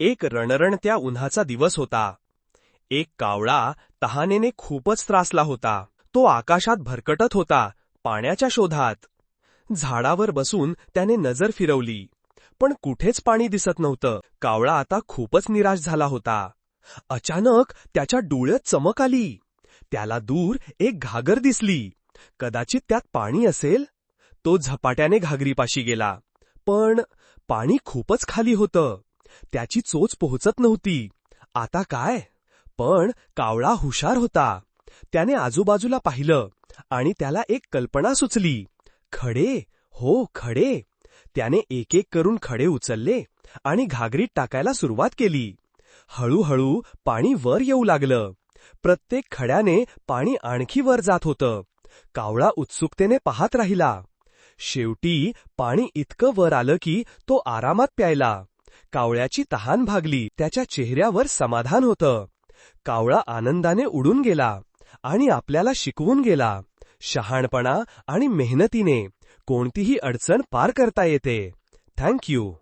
एक रणरणत्या उन्हाचा दिवस होता. एक कावळा तहानेने खूपच त्रासला होता. तो आकाशात भरकटत होता पाण्याच्या शोधात. झाडावर बसून त्याने नजर फिरवली. पण कुठेच पाणी दिसत नव्हतं. कावळा आता खूपच निराश झाला होता. अचानक त्याच्या डोळ्यात चमक आली. त्याला दूर एक घागर दिसली. कदाचित त्यात पाणी असेल? तो झपाट्याने घागरीपाशी गेला. पण पाणी खूपच खाली होतं. त्याची चोच पोहोचत नव्हती. आता काय? पण कावळा हुशार होता. त्याने आजूबाजूला पाहिलं आणि त्याला एक कल्पना सुचली. खडे हो खडे. त्याने एक एक करून खडे उचलले आणि घागरीत टाकायला सुरुवात केली. हळूहळू पाणी वर येऊ लागलं. प्रत्येक खड्याने पाणी आणखी वर जात होतं. कावळा उत्सुकतेने पाहत राहिला. शेवटी पाणी इतकं वर आलं की तो आरामात प्यायला. कावळ्याची तहान भागली त्याच्या चेहऱ्यावर समाधान होतं. कावळा आनंदाने उडून गेला आणि आपल्याला शिकवून गेला. शहाणपणा आणि मेहनतीने कोणतीही अडचण पार करता येते. Thank you